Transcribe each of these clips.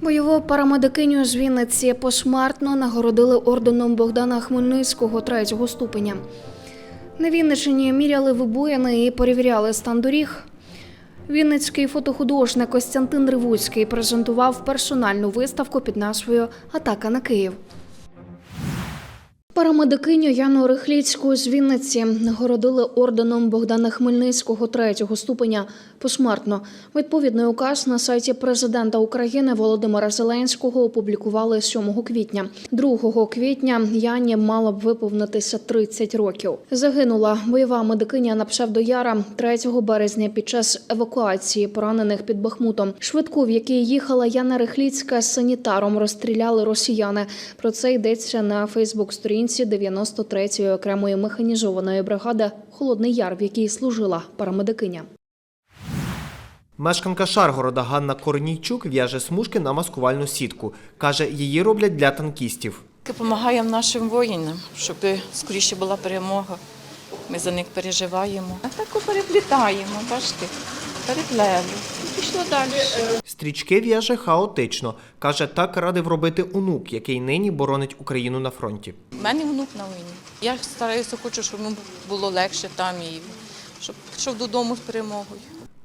Бойову парамедикиню з Вінниці посмертно нагородили орденом Богдана Хмельницького третього ступеня. На Вінниччині міряли вибоїни і перевіряли стан доріг. Вінницький фотохудожник Костянтин Ривуцький презентував персональну виставку під назвою Атака на Київ. Парамедикиню Яну Рихліцьку з Вінниці нагородили орденом Богдана Хмельницького третього ступеня посмертно. Відповідний указ на сайті президента України Володимира Зеленського опублікували 7 квітня. 2 квітня Яні мало б виповнитися 30 років. Загинула бойова медикиня на псевдояра 3 березня під час евакуації поранених під Бахмутом. Швидку, в якій їхала Яна Рихліцька з санітаром, розстріляли росіяни. Про це йдеться на Фейсбук-сторінці 93-ї окремої механізованої бригади Холодний Яр, в якій служила парамедикиня. Мешканка Шаргорода Ганна Корнійчук в'яже смужки на маскувальну сітку. Каже, її роблять для танкістів. Допомагаємо нашим воїнам, щоб скоріше була перемога. Ми за них переживаємо. А так переплітаємо, бачите, переплели. І Пішло далі. Стрічки в'яже хаотично. Каже, так радив робити онук, який нині боронить Україну на фронті. У мене внук на війні. Я стараюся, хочу, щоб йому було легше там і щоб пішов додому з перемогою.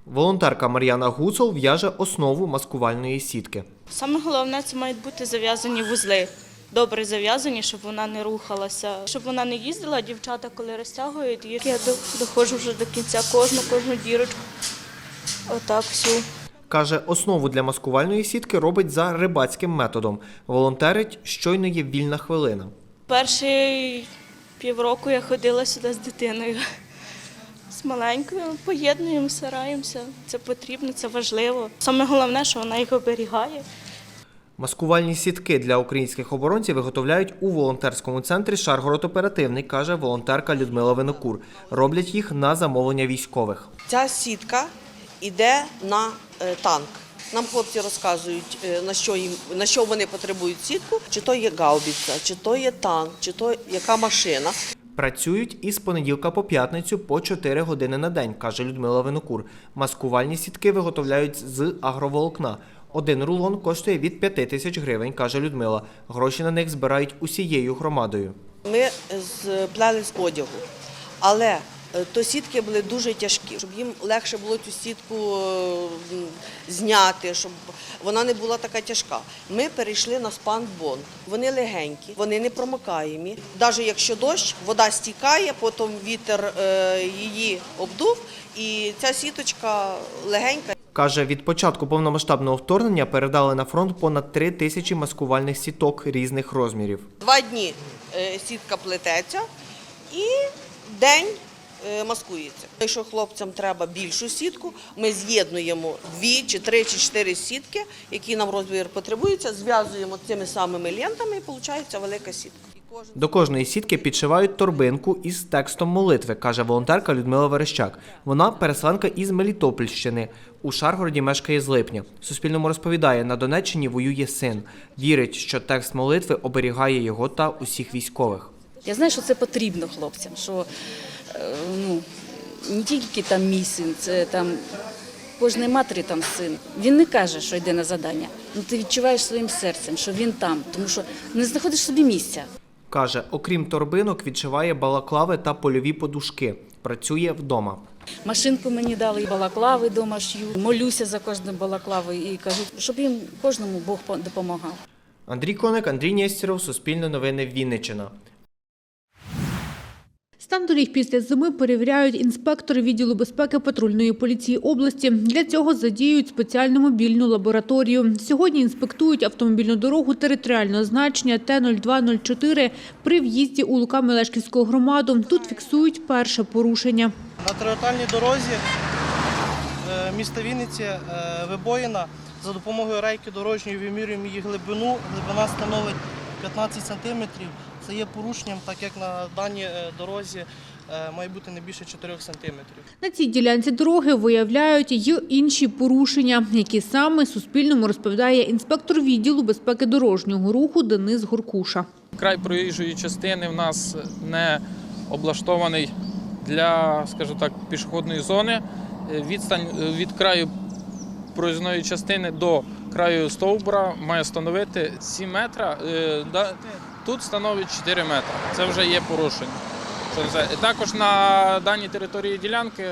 Волонтерка Мар'яна Гуцол в'яже основу маскувальної сітки. Саме головне це мають бути зав'язані вузли. Добре зав'язані, щоб вона не рухалася, щоб вона не їздила. Дівчата, коли розтягують їх, я доходжу вже до кінця кожну, кожну дірочку. Отак всю. Каже, основу для маскувальної сітки робить за рибацьким методом. Волонтерить щойно є вільна хвилина. Перші півроку я ходила сюди з дитиною. З маленькою поєднуємо, стараємося. Це потрібно, це важливо. Саме головне, що вона їх оберігає. Маскувальні сітки для українських оборонців виготовляють у волонтерському центрі Шаргород оперативний, каже волонтерка Людмила Винокур. Роблять їх на замовлення військових. Ця сітка йде на е, танк. Нам хлопці розказують, е, на що їм на що вони потребують сітку, чи то є гаубіця, чи то є танк, чи то яка машина. Працюють із понеділка по п'ятницю по 4 години на день, каже Людмила Винокур. Маскувальні сітки виготовляють з агроволокна. Один рулон коштує від 5 тисяч гривень, каже Людмила. Гроші на них збирають усією громадою. Ми сплели з одягу, але то сітки були дуже тяжкі, щоб їм легше було цю сітку е, зняти, щоб вона не була така тяжка. Ми перейшли на спанбонд. Вони легенькі, вони не промокаємі. Навіть якщо дощ, вода стікає, потім вітер е, її обдув, і ця сіточка легенька. Каже, від початку повномасштабного вторгнення передали на фронт понад 3 тисячі маскувальних сіток різних розмірів. Два дні е, сітка плететься і день е, маскується. Якщо хлопцям треба більшу сітку, ми з'єднуємо дві чи три чи чотири сітки, які нам розмір потребуються, зв'язуємо цими самими лентами і виходить велика сітка. До кожної сітки підшивають торбинку із текстом молитви, каже волонтерка Людмила Верещак. Вона переселенка із Мелітопольщини. У Шаргороді мешкає з липня. Суспільному розповідає, на Донеччині воює син. Вірить, що текст молитви оберігає його та усіх військових. Я знаю, що це потрібно хлопцям, що е, ну, не тільки там мій син, це там кожної матері там син. Він не каже, що йде на задання. Ну ти відчуваєш своїм серцем, що він там, тому що не знаходиш собі місця. Каже, окрім торбинок, відшиває балаклави та польові подушки. Працює вдома. Машинку мені дали, і балаклави вдома шью. Молюся за кожну балаклаву і кажу, щоб їм кожному Бог допомагав. Андрій Коник, Андрій Нєстєров, Суспільне новини Вінниччина. Стан доріг після зими перевіряють інспектори відділу безпеки патрульної поліції області. Для цього задіють спеціальну мобільну лабораторію. Сьогодні інспектують автомобільну дорогу територіального значення Т-0204 при в'їзді у Лука-Мелешківську громаду. Тут фіксують перше порушення. На територіальній дорозі е, міста Вінниці е, вибоїна. За допомогою рейки дорожньої вимірюємо її глибину. Глибина становить 15 сантиметрів. Це є порушенням, так як на даній е, дорозі е, має бути не більше 4 сантиметрів. На цій ділянці дороги виявляють й інші порушення, які саме Суспільному розповідає інспектор відділу безпеки дорожнього руху Денис Горкуша. Край проїжджої частини в нас не облаштований для, скажімо так, пішохідної зони. Е, Відстань від краю проїзної частини до краю стовбура має становити 7 метра. Тут становить 4 метри. Це вже є порушення. І Також на даній території ділянки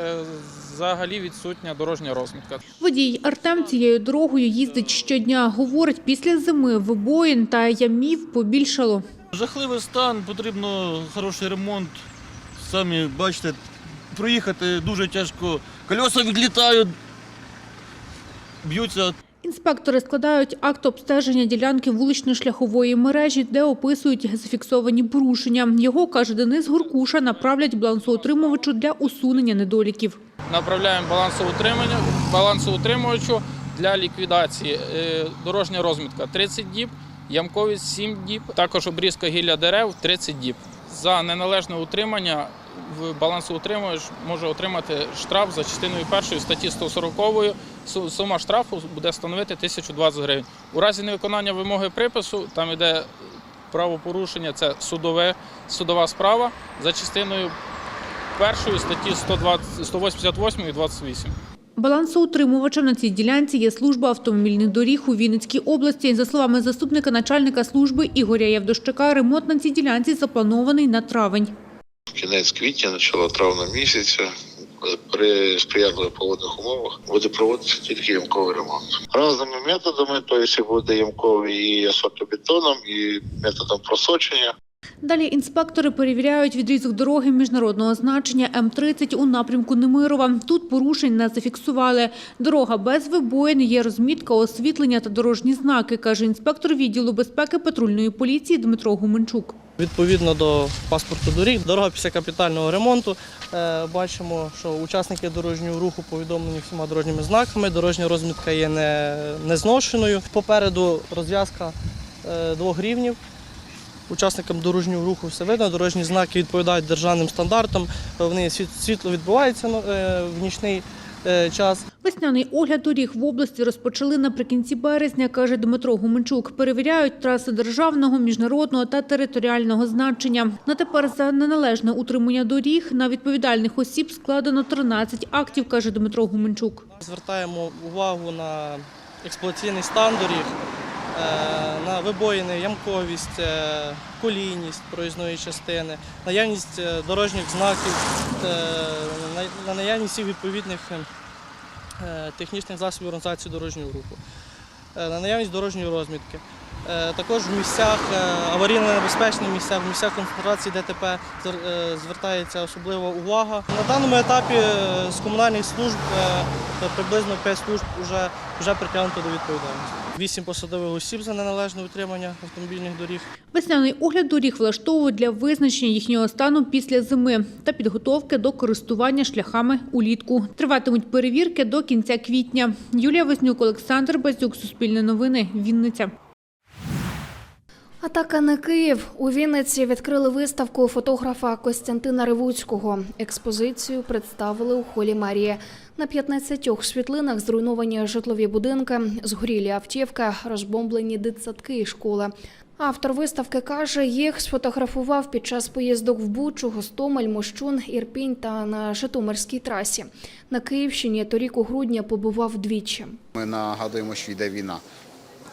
взагалі відсутня дорожня розмітка. Водій Артем цією дорогою їздить щодня. Говорить, після зими вибоїн та ямів побільшало. Жахливий стан, потрібно хороший ремонт. Самі бачите, проїхати дуже тяжко. Кольоса відлітають, б'ються. Інспектори складають акт обстеження ділянки вулично-шляхової мережі, де описують зафіксовані порушення. Його, каже Денис Гуркуша, направлять балансоутримувачу для усунення недоліків. Направляємо балансоутримання, балансоутримувачу для ліквідації. Е, Дорожня розмітка 30 діб, ямковість 7 діб, також обрізка гілля дерев 30 діб. За неналежне утримання в балансоутримувач може отримати штраф за частиною першої статті 140. Су- Сума штрафу буде становити 1020 гривень. У разі невиконання вимоги припису, там йде правопорушення, це судове, судова справа за частиною першої статті 120, 188 і 28. Балансоутримувачем на цій ділянці є служба автомобільних доріг у Вінницькій області. За словами заступника начальника служби Ігоря Євдощака, ремонт на цій ділянці запланований на травень. кінець квітня, начало травня місяця. При сприятливих погодних умовах буде проводитися тільки ямковий ремонт. Разними методами, тобто буде ямковий і асфальтобетоном, і методом просочення. Далі інспектори перевіряють відрізок дороги міжнародного значення М-30 у напрямку Немирова. Тут порушень не зафіксували. Дорога без вибоїн, є розмітка, освітлення та дорожні знаки, каже інспектор відділу безпеки патрульної поліції Дмитро Гуменчук. Відповідно до паспорту доріг, дорога після капітального ремонту. Е, Бачимо, що учасники дорожнього руху повідомлені всіма дорожніми знаками. Дорожня розмітка є не, зношеною. Попереду розв'язка е, двох рівнів. Учасникам дорожнього руху все видно. Дорожні знаки відповідають державним стандартам. Вони світ- світло відбувається ну, е, в нічний е, час. Весняний огляд доріг в області розпочали наприкінці березня, каже Дмитро Гуменчук. Перевіряють траси державного, міжнародного та територіального значення. На тепер за неналежне утримання доріг на відповідальних осіб складено 13 актів, каже Дмитро Гуменчук. Звертаємо увагу на експлуатаційний стан доріг, на вибоїни, ямковість, е, колійність проїзної частини, наявність е, дорожніх знаків, е, на- на наявність відповідних е, технічних засобів організації дорожнього руху, е, на наявність дорожньої розмітки. Е, Також в місцях е, аварійно-небезпечних місцях, в місцях концентрації ДТП е, звертається особлива увага. На даному етапі е, з комунальних служб е, приблизно 5 служб вже, вже притягнуто до відповідальності. Вісім посадових осіб за неналежне утримання автомобільних доріг. Весняний огляд доріг влаштовують для визначення їхнього стану після зими та підготовки до користування шляхами улітку. Триватимуть перевірки до кінця квітня. Юлія Вознюк, Олександр Базюк, Суспільне новини, Вінниця. Атака на Київ у Вінниці відкрили виставку фотографа Костянтина Ривуцького. Експозицію представили у холі Марії. На 15 світлинах зруйновані житлові будинки, згорілі автівки, розбомблені дитсадки і школи. Автор виставки каже, їх сфотографував під час поїздок в Бучу, Гостомель, Мощун, Ірпінь та на Житомирській трасі. На Київщині торік у грудні побував двічі. Ми нагадуємо, що йде війна.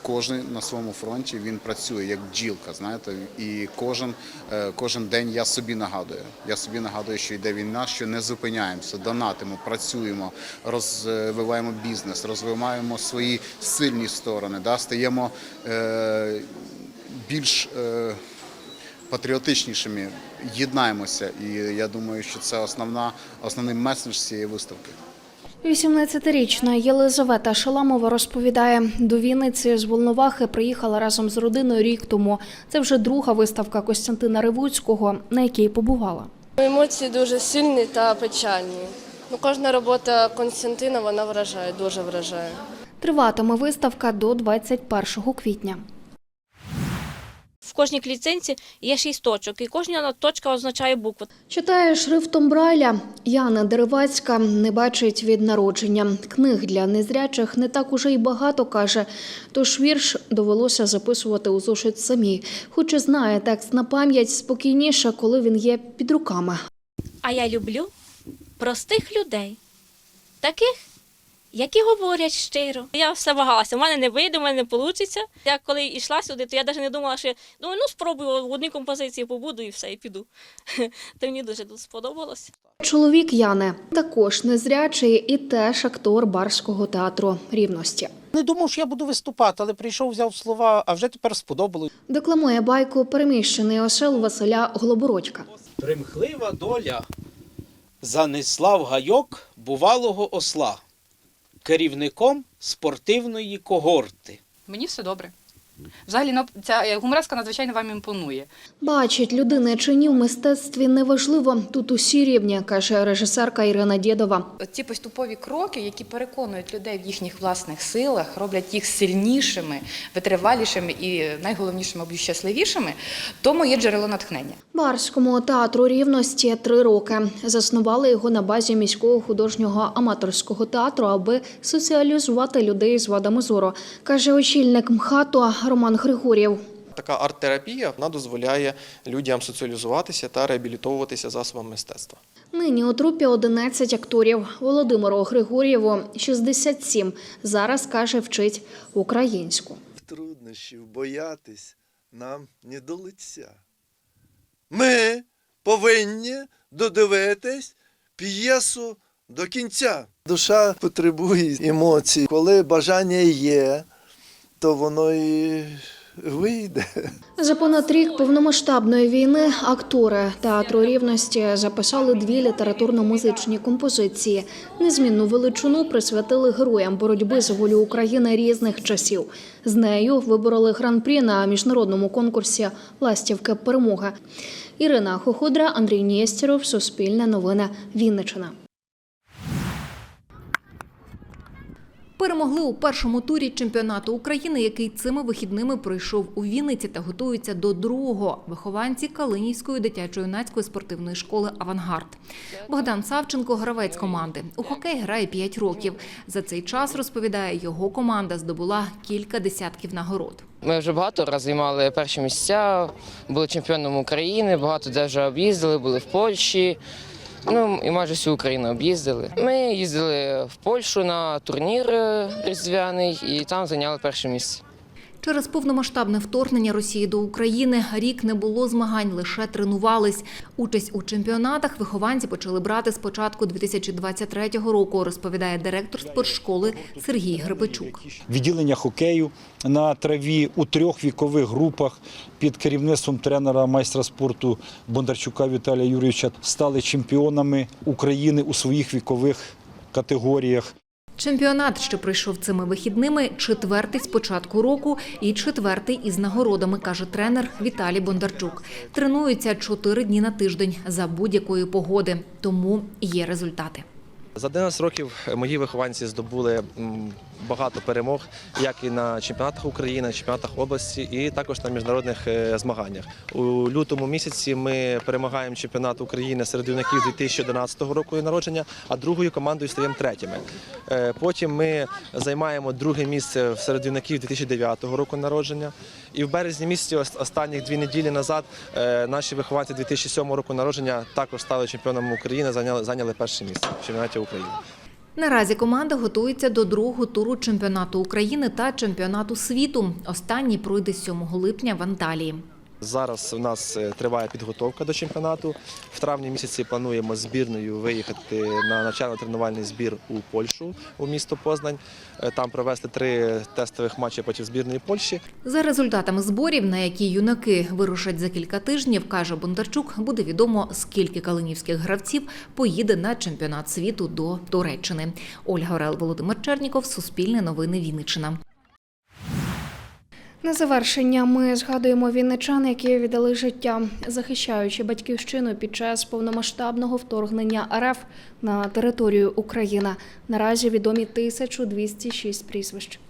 Кожен на своєму фронті він працює як бджілка, знаєте, і кожен, е, кожен день я собі нагадую. Я собі нагадую, що йде війна, що не зупиняємося, донатимо, працюємо, розвиваємо бізнес, розвиваємо свої сильні сторони, да, стаємо е, більш е, патріотичнішими, єднаємося. І я думаю, що це основна, основний меседж цієї виставки. 18-річна Єлизавета Шаламова розповідає, до Вінниці з Волновахи приїхала разом з родиною рік тому. Це вже друга виставка Костянтина Ривуцького, на якій побувала. Емоції дуже сильні та печальні. Ну, кожна робота Константина вона вражає, дуже вражає. Триватиме виставка до 21 квітня. В кожній клітинці є шість точок, і кожна точка означає букву. Читає шрифтом Брайля. Яна Деревацька не бачить від народження. Книг для незрячих не так уже й багато каже. Тож вірш довелося записувати у зошит самі. Хоч і знає текст на пам'ять спокійніше, коли він є під руками. А я люблю простих людей, таких, які говорять щиро. Я все вагалася, у мене не вийде, у мене не вийде. Я коли йшла сюди, то я навіть не думала, що думаю, ну спробую в одній композиції побуду і все, і піду. То мені дуже тут сподобалось. Чоловік Яни також незрячий і теж актор барського театру рівності. Не думав, що я буду виступати, але прийшов, взяв слова, а вже тепер сподобалось. Декламує байку переміщений осел Василя Голобородька. Примхлива доля занесла в гайок бувалого осла керівником спортивної когорти. Мені все добре. Взагалі, ну, ця е, гумореска надзвичайно вам імпонує. Бачить людини чи ні в мистецтві неважливо. Тут усі рівні, каже режисерка Ірина Дєдова. Ці поступові кроки, які переконують людей в їхніх власних силах, роблять їх сильнішими, витривалішими і найголовніше, мабуть, щасливішими, то моє джерело натхнення. Барському театру рівності три роки. Заснували його на базі міського художнього аматорського театру, аби соціалізувати людей з вадами зору, каже очільник МХАТу Роман Григорєв. Така арт-терапія вона дозволяє людям соціалізуватися та реабілітовуватися засобами мистецтва. Нині у трупі 11 акторів. Володимиру Григорєву 67. Зараз каже, вчить українську. Труднощів боятись нам не до лиця. Ми повинні додивитись п'єсу до кінця. Душа потребує емоцій. Коли бажання є, то воно і вийде. За понад рік повномасштабної війни актори театру рівності записали дві літературно-музичні композиції. Незмінну величину присвятили героям боротьби за волю України різних часів. З нею вибороли гран-прі на міжнародному конкурсі Ластівки перемога. Ірина Хоходра, Андрій Нєстєров, Суспільне новини, Вінниччина. Перемогли у першому турі чемпіонату України, який цими вихідними пройшов у Вінниці та готуються до другого. Вихованці Калинівської дитячо-юнацької спортивної школи Авангард. Богдан Савченко гравець команди. У хокей грає 5 років. За цей час розповідає, його команда здобула кілька десятків нагород. Ми вже багато разів займали перші місця, були чемпіоном України, багато де вже об'їздили, були в Польщі. Ну і майже всю Україну об'їздили. Ми їздили в Польщу на турнір е, різдвяний і там зайняли перше місце. Через повномасштабне вторгнення Росії до України рік не було змагань, лише тренувались. Участь у чемпіонатах вихованці почали брати з початку 2023 року, розповідає директор спортшколи Сергій Гребичук. відділення хокею на траві у трьох вікових групах під керівництвом тренера майстра спорту Бондарчука Віталія Юрійовича стали чемпіонами України у своїх вікових категоріях. Чемпіонат, що пройшов цими вихідними, четвертий з початку року і четвертий із нагородами, каже тренер Віталій Бондарчук. Тренуються чотири дні на тиждень за будь-якої погоди, тому є результати. За 11 років мої вихованці здобули багато перемог, як і на чемпіонатах України, чемпіонатах області, і також на міжнародних е, змаганнях. У лютому місяці ми перемагаємо чемпіонат України серед юнаків 2011 року народження, а другою командою стаємо третіми. Е, Потім ми займаємо друге місце серед юнаків 2009 року народження. І в березні місяці, ос- останніх дві неділі назад, е, наші вихованці 2007 року народження також стали чемпіонами України, зайняли перше місце в чемпіонаті України. Наразі команда готується до другого туру чемпіонату України та чемпіонату світу. Останній пройде 7 липня в Анталії. Зараз у нас е, триває підготовка до чемпіонату. В травні місяці плануємо збірною виїхати на навчально-тренувальний збір у Польщу у місто Познань. Е, Там провести три тестових матчі проти збірної Польщі. За результатами зборів, на які юнаки вирушать за кілька тижнів, каже Бондарчук, буде відомо, скільки калинівських гравців поїде на чемпіонат світу до Туреччини. Ольга Орел, Володимир Черніков, Суспільне новини Вінниччина. На завершення ми згадуємо вінничан, які віддали життя, захищаючи батьківщину під час повномасштабного вторгнення РФ на територію України. Наразі відомі 1206 прізвищ.